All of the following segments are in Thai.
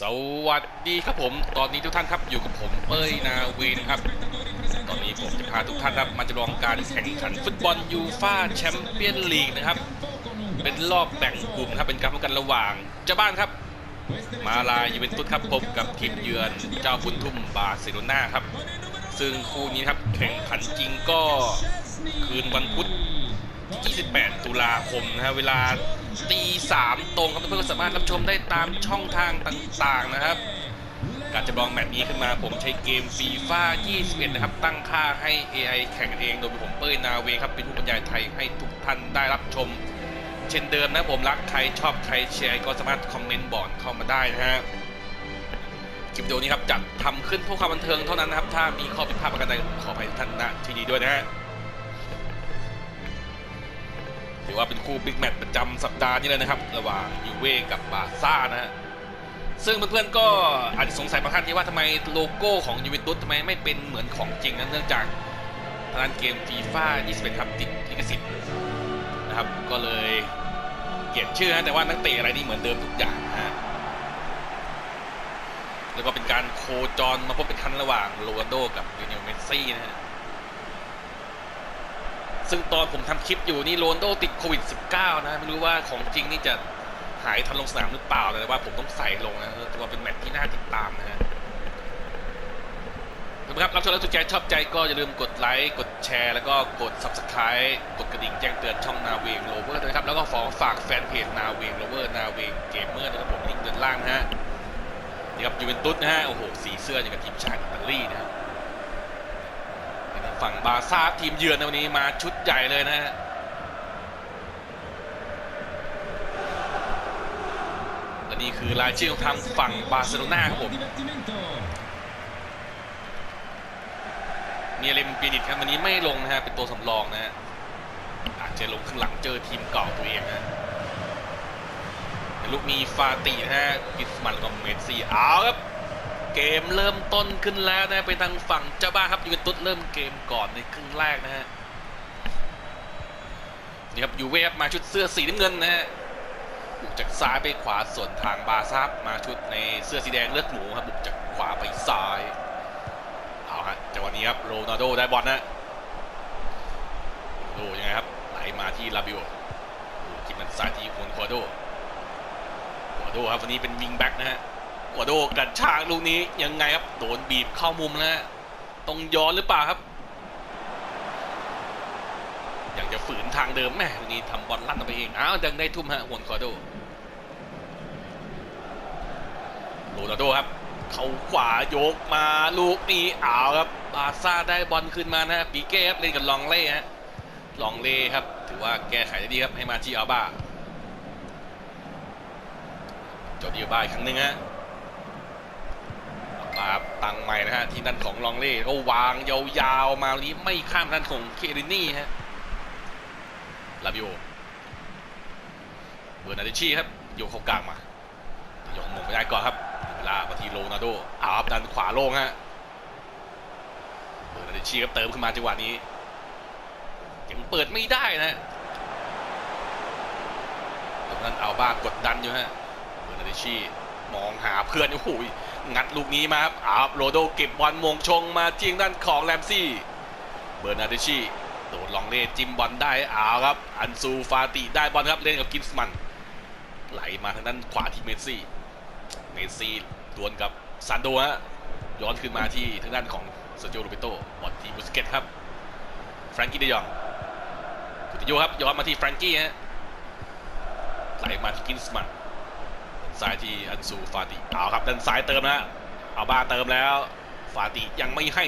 สวัสดีครับผม ตอนนี้ทุกท่านครับอยู่กับผมเป้ยนาวินครับ ตอนนี้ผมจะพาทุกท่านครับมาจะลองการแข่งขันฟุตบอลยูฟ่าแชมเปี้ยนลีกนะครับ เป็นรอบแบ่งกลุ่มครับเป็นการพบกันระหว่างเจ้าบ้านครับ มาลายูเวนตุสครับพบกับทีมเยือนเจ้าบุญทุ่มบาร์เซโลนาครับ ซึ่งคู่นี้ครับแข่งขันจริงก็คืนวันพุธ 28 ตุลาคมนะฮะเวลาตีสามตรงครับเพื่อนๆก็สามารถรับชมได้ตามช่องทางต่างๆนะครับ การจำลองแมตช์นี้ขึ้นมาผมใช้เกมฟีฟ่า21 นะครับ ตั้งค่าให้ AI แข่งเอง โดยผมเป้ยนาเวครับ เป็นผู้บรรยายไทยให้ทุกท่านได้รับชม เช่นเดิมนะผมรักใครชอบใครแชร์ก็สามารถคอมเมนต์บอร์ดเข้ามาได้นะฮะคลิปวิดีโอนี้ครับจัดทำขึ้นเพื่อความบันเทิงเท่านั้นนะครับ ถ้ามีข้อผิดพลาดประการใดขออภัยทุกท่านณที่นี้ด้วยนะฮะือว่าเป็นคู่บิ๊กแมตช์ประจำสัปดาห์นี้เลยนะครับ ระหว่างยูเว่กับบาซ่านะฮะซึ่งเพื่อนๆก็อาจจะสงสัยบางท่านที่ว่าทำไมโลโก้ของยูเวนตุสทำไมไม่เป็นเหมือนของจริงนะเนื่องจากทางด้านเกมฟีฟ่า21ครับติดลิขสิทธิ์นะครับก็เลยเปลี่ยนชื่อนะแต่ว่านักเตะอะไรนี่เหมือนเดิมทุกอย่างนะฮะแล้วก็เป็นการโคจรมาพบเป็นคันระหว่างโรนัลโดกับลิโอเนลเมสซี่นะฮะ ซึ่งตอนผมทำคลิปอยู่นี่โรนลโดติดโควิด -19 นะ ไม่รู้ว่าของจริงนี่จะหายทันลงสนามหรือเปล่าแต่ว่าผมต้องใส่ลงนะแต่ว่าเป็นแมตช์ที่น่าติดตามนะฮะครับรับชมแล้วถูกใจชอบใจก็อย่าลืมกดไลค์กดแชร์ แล้วก็กด Subscribe กดกระดิ่งแจ้งเตือนช่องนาเวงโรเวอร์ด้วยครับ แล้วก็ขอฝากแฟนเพจนาเวงโรเวอร์นาเวงเกมเมอร์นะครับผมลิงก์ด้านล่างนะฮะนี่ครับยูเวนตุสนะฮะโอ้โหสีเสื้ออย่างกับทีมชาติอิตาลีนะครับ ฝั่งบาร์ซ่าทีมเยือนในวันนี้มาชุดใหญ่เลยนะฮะและนี่คือรายชื่อของทางฝั่งบาร์เซโลนาครับผมมีเลมปีนิตครับวันนี้ไม่ลงนะฮะเป็นตัวสำรองนะฮะอาจจะลงข้างหลังเจอทีมเก่าตัวเองนะลูกมีฟาตินะฮะกิสมันกับเมสซี่เอาครับ เกมเริ่มต้นขึ้นแล้วนะเป็นทางฝั่งเจ้าบ้านครับยูเวนตุสเริ่มเกมก่อนในครึ่งแรกนะฮะนี่ครับยูเว่ครับมาชุดเสื้อสีน้ำเงินนะฮะบุกจากซ้ายไปขวาส่วนทางบาซ่ามาชุดในเสื้อสีแดงเลือดหมูครับบุกจากขวาไปซ้ายเอาฮะจังหวะนี้ครับโรนัลโดได้บอลนะโรนัลโดยังไงครับไหลมาที่ลาบิโอกินมันซ้ายที่โคนควาโดควาโดครับวันนี้เป็นวิงแบ็กนะฮะ หัวโดกระชากลูกนี้ยังไงครับโดนบีบเข้ามุมแล้วฮะต้องย้อนหรือเปล่าครับอยากจะฝืนทางเดิมแม่ลูกนี้ทำบอลลั่นไปเองอ้าวยังได้ทุ่มฮะวนคอโดโรนัลโดครับ เขาขวายกมาลูกนี้อ้าวครับบาซ่าได้บอลขึ้นมานะฮะปีเก้ครับเล่นกับลองเล่ฮะลองเล่ครับ ถือว่าแก้ไขได้ดีครับให้มาที่อัลบ้าจอดีอัลบ้าอีกครั้งหนึ่งฮะ มาตังใหม่นะฮะที่นั่นของลองเล่ก็วางยาวๆมาวันนี้ไม่ข้ามด้านของเครินี่ฮะลาบิโอเบอร์นาเดชีครับโยกเข้ากลางมายกหมงไม่ได้ก่อนครับลามาทีโรนาโดอาบดันขวาโล่งฮะเบอร์นาเดชีครับเติมขึ้นมาจังหวะนี้ยังเปิดไม่ได้นะตรงนั้นเอัลบ้ากดดันอยู่ฮะเบอร์นาเดชีมองหาเพื่อนโอ้โห งัดลูกนี้มาครับอาโรโดเก็บบอลมงชงมาจิ้งด้านของแรมซี่ เบอร์นาเดชีโดนลองเล่จิ้มบอลได้เอาครับ อันซูฟาติได้บอลครับเล่นกับกินส์มัน ไหลมาทางด้านขวาที่เมสซี่ เมสซี่ดวลกับซันโดฮะย้อนขึ้นมาที่ทางด้านของเซอร์จิโอโรเบโตบอลที่บุสเกตครับแฟรงกี้เดยองคุติโยครับย้อนมาที่แฟรงกี้ฮะไหลมาที่กินส์มัน ซ้ายที่อันซูฟาติเอาครับด้านซ้ายเติมนะเอาบ้าเติมแล้ว ฟาติยังไม่ให้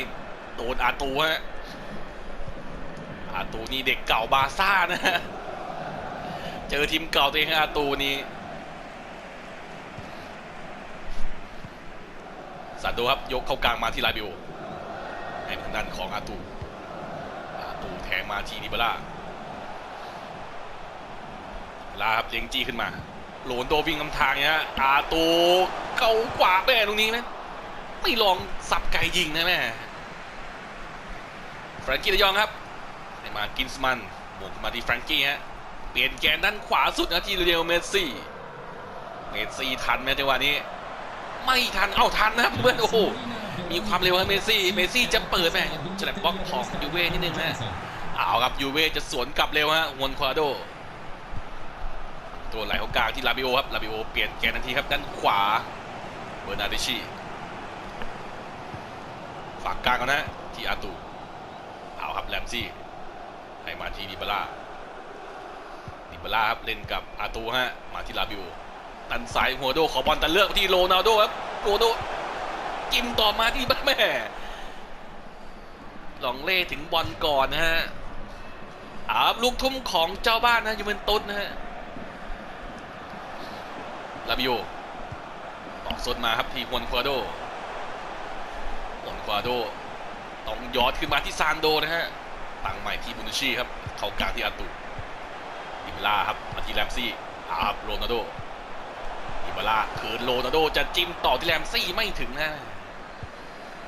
โดนอาตูฮะอาตูนี่เด็กเก่าบาซ่านะฮะเจอทีมเก่าตัวเองอาตูนี่สันโดครับยกเข้ากลางมาที่ลาบิโอให้ทางด้านของอาตูอาตูแทงมาที่ดิบาร่าลาครับเลี้ยงจี้ขึ้นมา หลนโดวิ่งคำทางเนี้ยอาตูเก่าขวาแม่ตรงนี้ไหมไม่ลองสับไก่ยิงนะแม่แฟรงกี้เดยองครับมากินส์มันหมงมาที่แฟรงกี้ฮะเปลี่ยนแกนด้านขวาสุดนะที่เรียวเมสซี่เมสซี่ทันไหมจังหวะนี้ ไม่ทันเอ้าทันนะเพื่อนโอ้โหมีความเร็วครับเมสซี่เมสซี่จะเปิดแม่ฉลับบล็อกของยูเว่นิดนึงนะเอาครับยูเว่จะสวนกลับเร็วฮะฮวนควาโด ตัวไหลของกลางที่ลาบิโอครับลาบิโอเปลี่ยนแกนทันทีครับด้านขวาเบอร์นาร์ดิชีฝากกลางกันนะที่อาตูเอาครับแรมซี่ให้มาที่ดิบาร่าดิบาร่าครับเล่นกับอาตูฮะมาที่ลาบิโอตันซ้ายหัวโดขอบอลตันเลือกที่โรนัลโดครับโรนัลโดจิ้มต่อมาที่บ้านแม่หลองเล่ถึงบอลก่อนนะฮะอาบลูกทุ่มของเจ้าบ้านนะยูเวนตุสนะฮะ ลาบิโอออกสดมาครับทีฮวนควาโดฮวนควาโดต้องยอดขึ้นมาที่ซานโดนะฮะตั้งใหม่ที่บุนชีครับ เข้ากลางที่อาตูดิบลาครับมาที่แรมซี่อาบโรนัลโดดิบลาคืนโรนัลโดจะจิ้มต่อที่แรมซี่ไม่ถึงนะ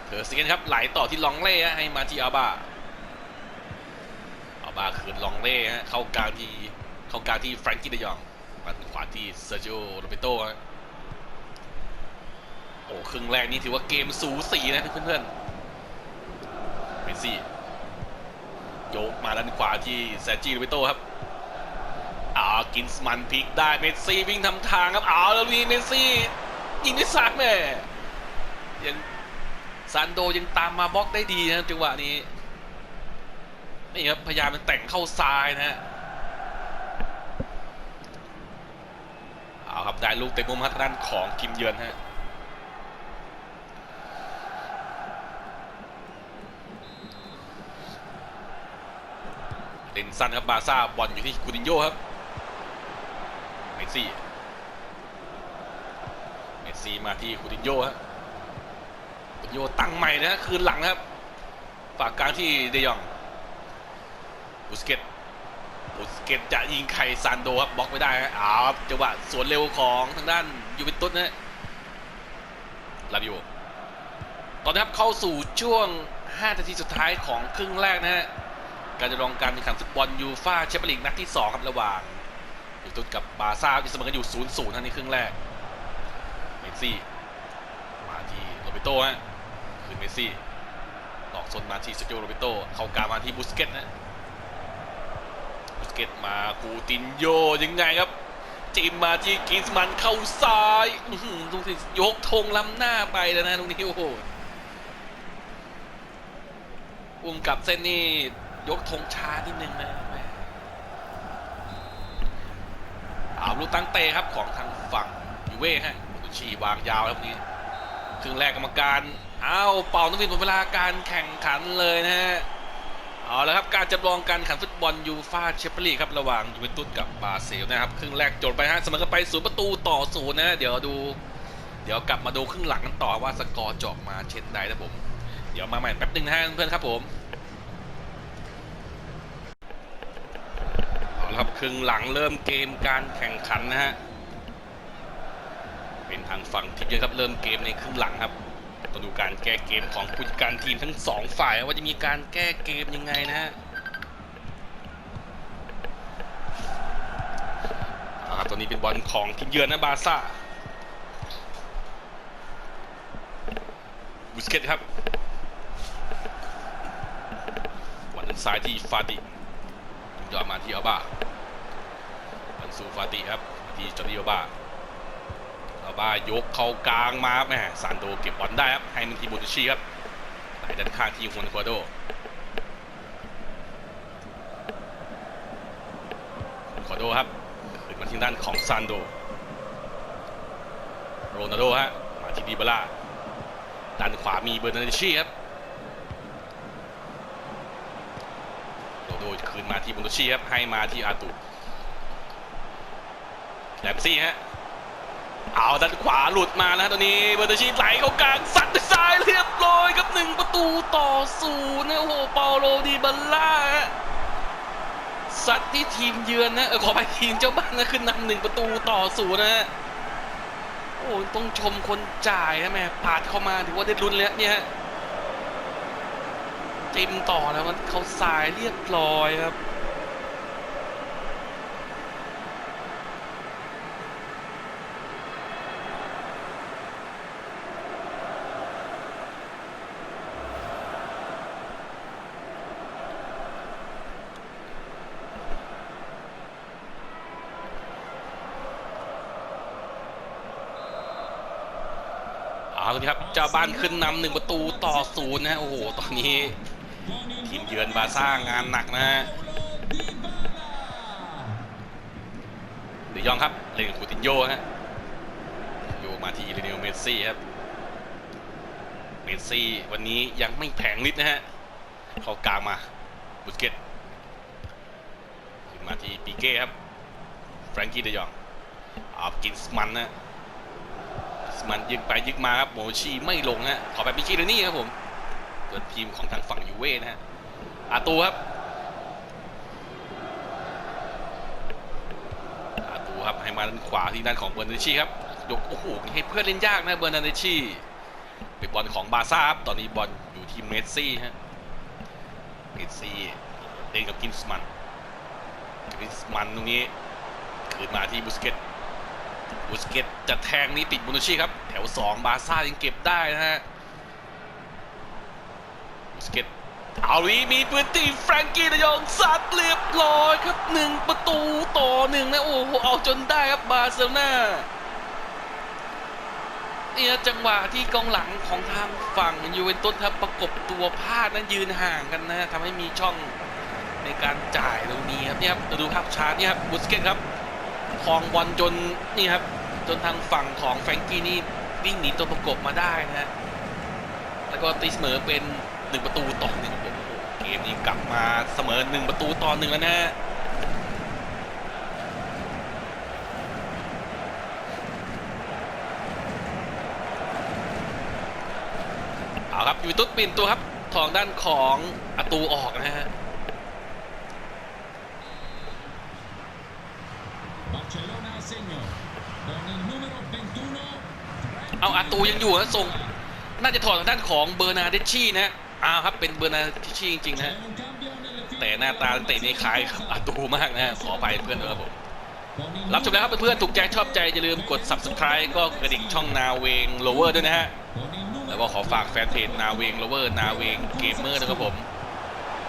เธอเซียนครับไหลต่อที่ลองเล่ให้มาที่อาบาอาบาคืนลองเล่เข้ากลางที่เข้ากลางที่แฟรงกี้เดยอง มาขวาที่เซอร์จิโอโรเบโตฮะโอ้ครึ่งแรกนี่ถือว่าเกมสูสีนะเพื่อนๆเมสซี่โยกมาด้านขวาที่เซอร์จิโรเบโต้ครับอ้าวกินสมันพลิกได้เมสซี่วิ่งทำทางครับอ้าวแล้วมีเมสซี่ยิงด้วยซ้ายแม่ยังซันโดยังตามมาบล็อกได้ดีนะจังหวะนี้นี่ครับพยายามมันแต่งเข้าซ้ายนะฮะเอา ครับได้ลูกเตะมุมฮัทางด้านของทีมเยือนฮะเล่นสั้นครับบาซ่าบอลอยู่ที่คูตินโยครับเมสซี่เมสซี่มาที่คูตินโยฮะโยตั้งใหม่นะฮะคืนหลังนะครับฝากกลางที่เดยองบุสเกต เกตจะยิงไข่ซานโดครับบล็อกไม่ได้ฮะอ้าวจังหวะสวนเร็วของทางด้านยูเวนตุสนะฮะลาบิโอตอนนี้ครับเข้าสู่ช่วง 5 นาทีสุดท้ายของครึ่งแรกนะฮะการจะลองการแข่งขันฟุตบอลยูฟ่าแชมเปี้ยนลีกนัดที่ 2 ครับระหว่างยูเวนตุสกับบาซ่าที่เสมอกันอยู่ 0-0ทั้งในครึ่งแรกเมสซี่มาที่โรเบโต้ฮะคือเมสซี่หลอกซนมาที่เซอร์จิโอโรเบโตเข้ากลางมาที่บุสเกตนะ เกตมาคูตินโยยังไงครับจิมมาที่กรีนส์มันเข้าซ้ายดูสิยกธงล้ำหน้าไปแล้วนะตรงนี้โอ้โหอุ้มกับเส้นนี่ยกธงช้านิดนึงนะเอาลูกตั้งเตะครับของทางฝั่งยูเว่ฮะบุชีวางยาวแล้วนี้ครึ่งแรกกรรมการอ้าวเป่าต้องมีหมดเวลาการแข่งขันเลยนะฮะ เอาละครับการจำลองการแข่งฟุตบอลยูฟาแชมเปี้ยนลีกครับระหว่างยูเวนตุสกับบาเซลนะครับครึ่งแรกจบไปฮะเสมอกันไปศูนย์ประตูต่อศูนย์นะเดี๋ยวดู เดี๋ยวกลับมาดูครึ่งหลังกันต่อว่าสกอร์จะอกมาเช่นใดนะผม เดี๋ยวมาใหม่แป๊บหนึงนะฮะเพื่อนครับผมเอาละครับครึ่งหลังเริ่มเกมการแข่งขันนะฮะเป็นทางฝั่งทีมเยือนครับเริ่มเกมในครึ่งหลังครับ ต้องดูการแก้เกมของผู้จัดการทีมทั้งสองฝ่ายว่าจะมีการแก้เกมยังไงนะฮะเอาครับตัวนี้เป็นบอลของทีมเยือนนะบาร์ซ่าบุสเกตครับวันด้านซ้ายที่ฟาติยอดมาที่อัลบาวันซูฟาติครับ ที่จอร์ดิอัลบา เอายกเข้ากลางมาแม่ซานโดเก็บบอลได้ครับให้มันทีบุตชีครับไหลด้านข้างทีฮวนควาโดควาโดครับขึ้นมาที่ด้านของซานโดโรนัลโดฮะมาที่ดีบาร่าด้านขวามีเบอร์นาร์ดชีครับโรนัลโดคืนมาที่บุนชีครับให้มาที่อาตูแลมซี่ฮะ เอาด้านขวาหลุดมาแล้วตอนนี้เบอร์ตชีไหลเข้ากลางสัดด้วยซ้ายเรียบร้อยครับหนึ่งประตูต่อศูนย์นะโอ้โหเปาโลดีบัลล่าสัตว์ที่ทีมเยือนนะเออขอไปทีมเจ้าบ้านนะขึ้นนำหนึ่งประตูต่อศูนย์นะฮะโอ้ต้องชมคนจ่ายนะแม่ปาดเข้ามาถือว่าได้ลุ้นแล้วเนี่ยจิ้มต่อแล้วมันเขาสายเรียบร้อยครับ เอาละครับเจ้าบ้านขึ้นนำหนึ่งประตูต่อศูนย์นะฮะโอ้โหตอนนี้ทีมเยือนบาร์ซ่างานหนักนะฮะเดยองครับเล่นกับคูตินโยฮะโยมาที่เรเนลเมสซี่ครับเมสซี่วันนี้ยังไม่แผงฤทธิ์นะฮะเข้ากลางมาบุสเกตขึ้นมาที่ปีเก้ครับแฟรงกี้เดยองอาบกินสมันนะ มันยึกไปยึกมาครับโมชีไม่ลงฮะขอแบบมิคิเลนี่ครับผมเกิดทีมของทางฝั่งยูเว่นะฮะอาตูครับอาตูครับให้มาด้านขวาที่ด้านของเบอร์นาชีครับยกโอ้โหให้เพื่อนเล่นยากนะเบอร์นาชีเป็นบอลของบาร์ซ่าครับตอนนี้บอลอยู่ที่เมสซี่ฮะเมสซี่เล่นกับกินสมันกินสมันตรงนี้คืนมาที่บุสเกต บุสเกตจะแทงนี้ติดบุนชีครับ แถว 2 บาซ่ายังเก็บได้นะฮะบุสเกตเอาลีมีพื้นที่แฟรงกี้ระยองซัดเรียบร้อยครับหนึ่งประตูต่อหนึ่งนะโอ้โหเอาจนได้ครับบาร์เซโลนาเนี่ยจังหวะที่กองหลังของทางฝั่งยูเวนตุสครับประกบตัวพลาดนั้นยืนห่างกันนะทำให้มีช่องในการจ่ายตรงนี้ครับเนี่ยครับเราดูภาพช้าเนี่ยครับบุสเกตครับคลองบอลจนนี่ครับ จนทางฝั่งของแฟรงกี้นี่วิ่งหนีตัวประกบมาได้นะฮะแล้วก็ตีเสมอเป็นหนึ่งประตูต่อหนึ่งเกมนี้กลับมาเสมอหนึ่งประตูต่อหนึ่งแล้วนะฮะเอาครับยูเวนตุสเปลี่ยนตัวครับทองด้านของอตูออกนะฮะ เอาอาตูยังอยู่นะส่ง น่าจะถอดทางด้านของเบอร์นาเดชชี่นะอ้าวครับเป็นเบอร์นาเดชชี่จริงๆนะ แต่หน้าตาเตะนี่คล้ายกับอาตูมากนะขอไปเพื่อนครับผมรับชมแล้วครับเพื่อนๆถูกใจชอบใจ อย่าลืมกด subscribe ก็กระดิ่งช่องนาเวงโลเวอร์ด้วยนะฮะ แล้วก็ขอฝากแฟนเพจนาเวงโลเวอร์นาเวงเกมเมอร์นะครับผม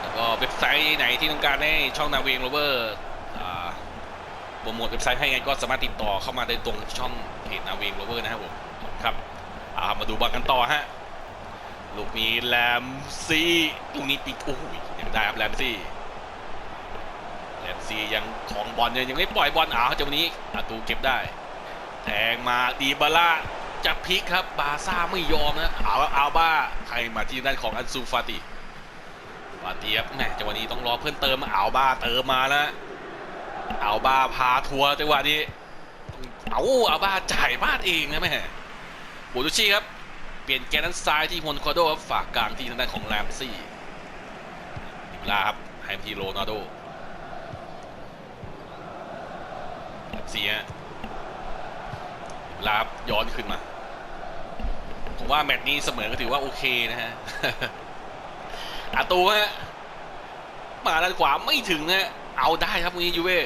แล้วก็เว็บไซต์ไหนที่ต้องการให้ช่องนาเวงโลเวอร์โปรโมทเว็บไซต์ให้ไงก็สามารถติดต่อเข้ามาได้ตรงช่องเพจนาเวงโลเวอร์นะครับผม ครับอามาดูบอลกันต่อฮะลูกนี้แลมซี่ลูกนี้ปิดโอ้โหยังได้ครับแลมซี่แลมซี่ยังของบอลเนี่ยยังไม่ปล่อยบอลอ้าวจังวะนี้อาตูเก็บได้แทงมาดีบาร่าจะพลิกครับบาซ่าไม่ยอมนะเอาเอาบ้าให้มาที่ด้านของอันซูฟาติฟาติครับแหมจังหวะนี้ต้องรอเพื่อนเติมเอาบ้าเติมมาแล้วเอาบ้าพาทัวร์จังหวะนี้เอาเอาบ้าจ่ายบ้านเองนะแม่ โบลูชี่ครับ เปลี่ยนแกนด้านซ้ายที่ฮอนคอโดครับฝากกลางที่ทางด้านของแรมซี่ดิบลาครับให้มทีโรนัลโดแรมซี่ฮะลาบย้อนขึ้นมา ผมว่าแมตช์นี้เสมอก็ถือว่าโอเคนะฮะอาตูฮะมาด้านขวาไม่ถึงฮะเอาได้ครับวันนี้ยูเว่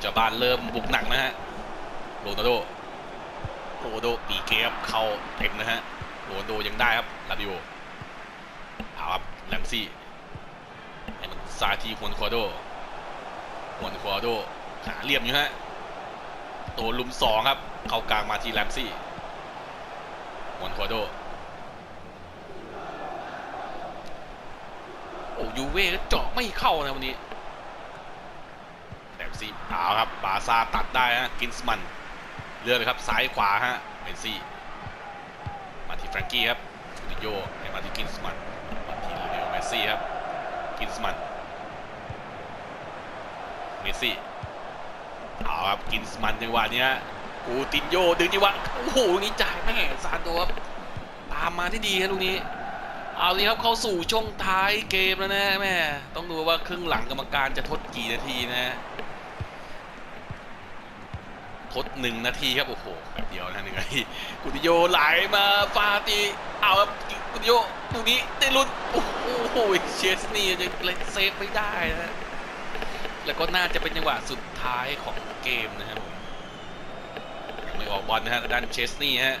เจ้าบ้านเริ่มบุกหนักนะฮะโรนัลโดโรนัลโดปีเกครับเข้าเต็มนะฮะโรนัลโดยังได้ครับลาดิโอเอาครับแลมซี่ให้มันซาทีฮวนควาโดฮวนควาโดหาเหลี่ยมอยู่ฮะตัวลุมสองครับ เข้ากลางมาทีแรมซี่ฮวนควาโดโอ้ยูเว่ก็เจาะไม่เข้านะวันนี้ ซี่เอาครับบาซาตัดได้ฮะกินสมันเลือกเลยครับซ้ายขวาฮะเมซี่ มาที่แฟรงกี้ครับฟูติโยให้มาที่กินสมันมาที่เลโอเมสซี่ครับกินสมันเมสซี่เอาครับกินสมันจังหวะเนี้ยกูตินโยดึงจังหวะโอ้โหลูกนี้จ่ายแม่ซานโดครับตามมาที่ดีครับลูกนี้เอาเลยครับเข้าสู่ช่วงท้ายเกมแล้วนะแม่ต้องดูว่าครึ่งหลังกรรมการจะทดกี่นาทีนะ ทดหนึ่งนาทีครับโอ้โหแบบเดียวนะหนึ่งนาทีกุติโยไหลมาฟาตีเอาครับกุติโยตรงนี้ได้ลุ้นโอ้โหเชสนี่ยังเล่นเซฟไม่ได้นะแล้วก็น่าจะเป็นจังหวะสุดท้ายของเกมนะครับผมยังไม่ออกบอลนะฮะด้านเชสนี่ฮะ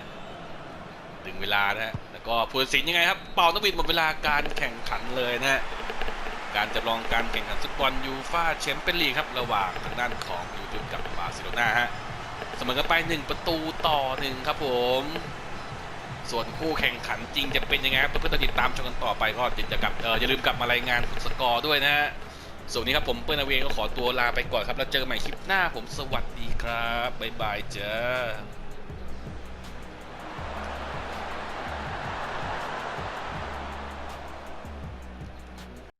ดึงเวลานะฮะแล้วก็ผู้ตัดสินยังไงครับเป่านกบิดหมดเวลาการแข่งขันเลยนะฮะการจำลองการแข่งขันฟุตบอลยูฟ่าแชมเปี้ยนลีกครับ ระหว่างทางด้านของยูเวนตุสกับบาร์เซโลนาฮะ เสมอกันไป1ประตูต่อหนึ่งครับผม ส่วนคู่แข่งขันจริงจะเป็นยังไงครับเพื่อนๆติดตามชมกันต่อไปก็อย่ากับเอออย่าลืมกลับมารายงานสกอร์ด้วยนะฮะส่วนนนี้ครับผมเปิ้ลนาเวงก็ขอตัวลาไปก่อนครับ แล้วเจอกันใหม่คลิปหน้าผมสวัสดีครับ บ๊ายบายเจ้า